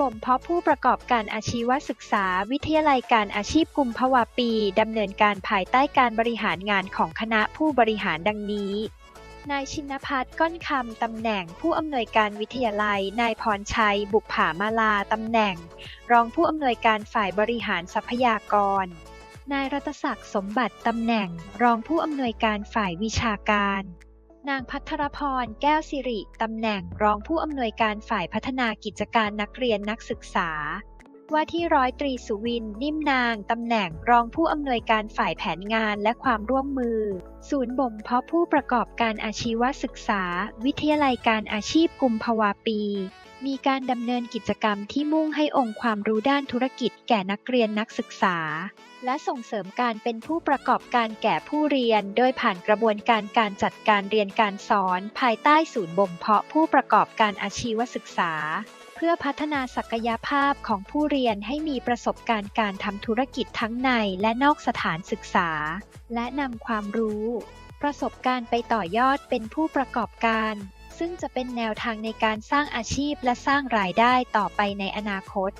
บ่มเพาะผู้ประกอบการอาชีวศึกษา วิทยาลัยการอาชีพกุมภาวะปี ดำเนินการภายใต้การบริหารงานของคณะผู้บริหารดังนี้ นายชินพัฒน์ก้อนคำตำแหน่งผู้อำนวยการวิทยาลัย นายพรชัย บุกผามาลาตำแหน่ง รองผู้อำนวยการฝ่ายบริหารทรัพยากร นายรัตศักดิ์สมบัติตำแหน่ง รองผู้อำนวยการฝ่ายวิชาการ นางพัทรพร แก้วสิริ ตำแหน่งรองผู้อำนวยการฝ่ายพัฒนากิจการนักเรียนนักศึกษา ว่าที่ร้อยตรีสุวิน นิ่มนาง ตำแหน่งรองผู้อำนวยการฝ่ายแผนงานและความร่วมมือ ศูนย์บ่มเพาะผู้ประกอบการอาชีวศึกษา วิทยาลัยการอาชีพกุมภาวาปี มีการดำเนินกิจกรรมที่มุ่งให้องค์ความรู้ด้านธุรกิจแก่นักเรียนนักศึกษา และส่งเสริมการเป็นผู้ประกอบการแก่ผู้เรียน โดยผ่านกระบวนการการจัดการเรียนการสอน ภายใต้ศูนย์บ่มเพาะผู้ประกอบการอาชีวศึกษา เพื่อพัฒนาศักยภาพของผู้เรียนให้มีประสบการณ์การทำธุรกิจทั้งในและนอกสถานศึกษา และนำความรู้ ประสบการณ์ไปต่อยอดเป็นผู้ประกอบการ ซึ่งจะเป็นแนวทางในการสร้างอาชีพและสร้างรายได้ต่อไปในอนาคต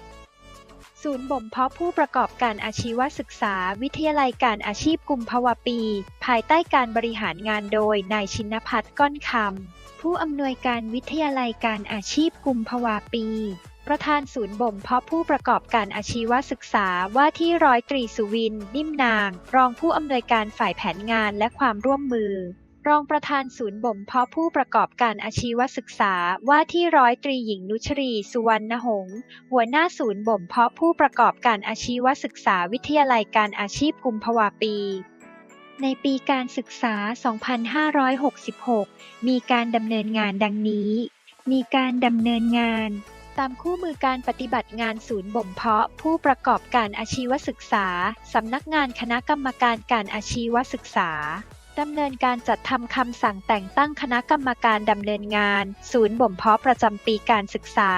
ศูนย์บ่มเพาะผู้ประกอบการอาชีวศึกษา วิทยาลัยการอาชีพกุมภาวปี ภายใต้การบริหารงานโดยนายชินพัฒน์ก้อนคำผู้อำนวยการวิทยาลัยการอาชีพกุมภาวปี ประธานศูนย์บ่มเพาะผู้ประกอบการอาชีวศึกษาว่าที่ร้อยตรีสุวิน นิ่มนาง รองผู้อำนวยการฝ่ายแผนงานและความร่วมมือ รองประธานศูนย์บ่มเพาะผู้ประกอบการอาชีวศึกษาว่าที่ร้อยตรีหญิงนุชรี สุวรรณหงษ์หัวหน้าศูนย์บ่มเพาะผู้ประกอบการอาชีวศึกษาวิทยาลัยการอาชีพกุมภาวะปี ในปีการศึกษา 2566 มีการดำเนินงานดังนี้ มีการดำเนินงานตามคู่มือการปฏิบัติงานศูนย์บ่มเพาะ ผู้ประกอบการอาชีวศึกษา สำนักงานคณะกรรมการการอาชีวศึกษา ดำเนินการจัดทำคำสั่งแต่งตั้งคณะกรรมการดำเนินงาน ศูนย์บ่มเพาะประจำปีการศึกษา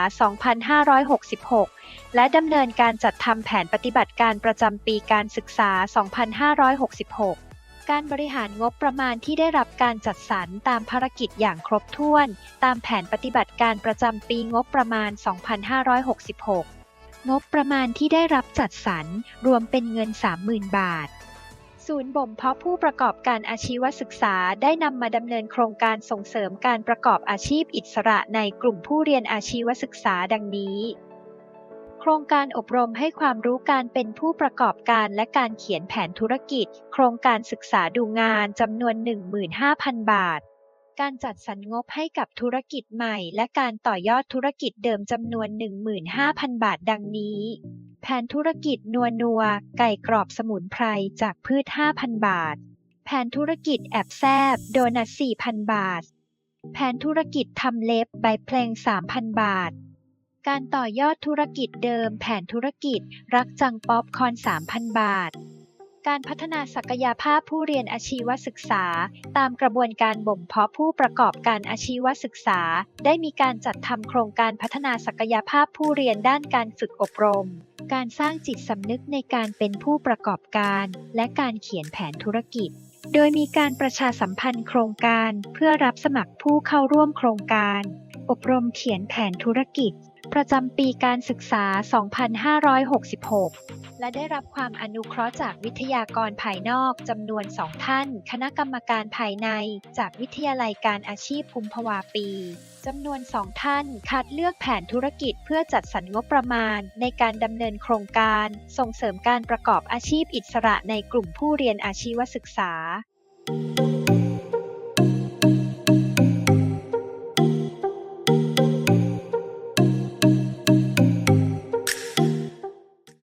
2566 และดำเนินการจัดทำแผนปฏิบัติการประจำปีการศึกษา 2566การบริหารงบประมาณที่ได้รับการจัดสรรตามภารกิจอย่างครบถ้วน ตามแผนปฏิบัติการประจำปีงบประมาณ 2566 งบประมาณที่ได้รับจัดสรรรวมเป็นเงิน 30,000 บาท ศูนย์บ่มเพาะผู้ประกอบการอาชีวศึกษาได้นำมาดำเนินโครงการส่งเสริมการประกอบอาชีพอิสระในกลุ่มผู้เรียนอาชีวศึกษาดังนี้ โครงการอบรมให้ความรู้การเป็นผู้ประกอบการและการเขียนแผนธุรกิจ โครงการศึกษาดูงานจำนวน 15,000 บาท การจัดสรรงบให้กับธุรกิจใหม่ และการต่อยอดธุรกิจเดิมจำนวน 15,000 บาท ดังนี้ แผนธุรกิจนัวนัวไก่กรอบสมุนไพรจากพืช 5,000 บาท แผนธุรกิจแอบแซบโดนัท4,000 บาท แผนธุรกิจทำเล็บใบเพลง 3,000 บาท การต่อยอดธุรกิจเดิม แผนธุรกิจรักจังป๊อปคอร์น3,000 บาท การพัฒนาศักยภาพผู้เรียนอาชีวศึกษา ตามกระบวนการบ่มเพาะผู้ประกอบการอาชีวศึกษา ได้มีการจัดทำโครงการพัฒนาศักยภาพผู้เรียนด้านการฝึกอบรม การสร้างจิตสำนึกในการเป็นผู้ประกอบการ และการเขียนแผนธุรกิจ โดยมีการประชาสัมพันธ์โครงการเพื่อรับสมัครผู้เข้าร่วมโครงการ อบรมเขียนแผนธุรกิจ ประจำปีการศึกษา 2566 และได้รับความอนุเคราะห์จากวิทยากรภายนอกจำนวนสองท่าน คณะกรรมการภายใน จากวิทยาลัยการอาชีพภูมิภาวาปีจำนวนสองท่านคัดเลือกแผนธุรกิจเพื่อจัดสรรงบประมาณ ในการดำเนินโครงการ ส่งเสริมการประกอบอาชีพอิสระในกลุ่มผู้เรียนอาชีวศึกษา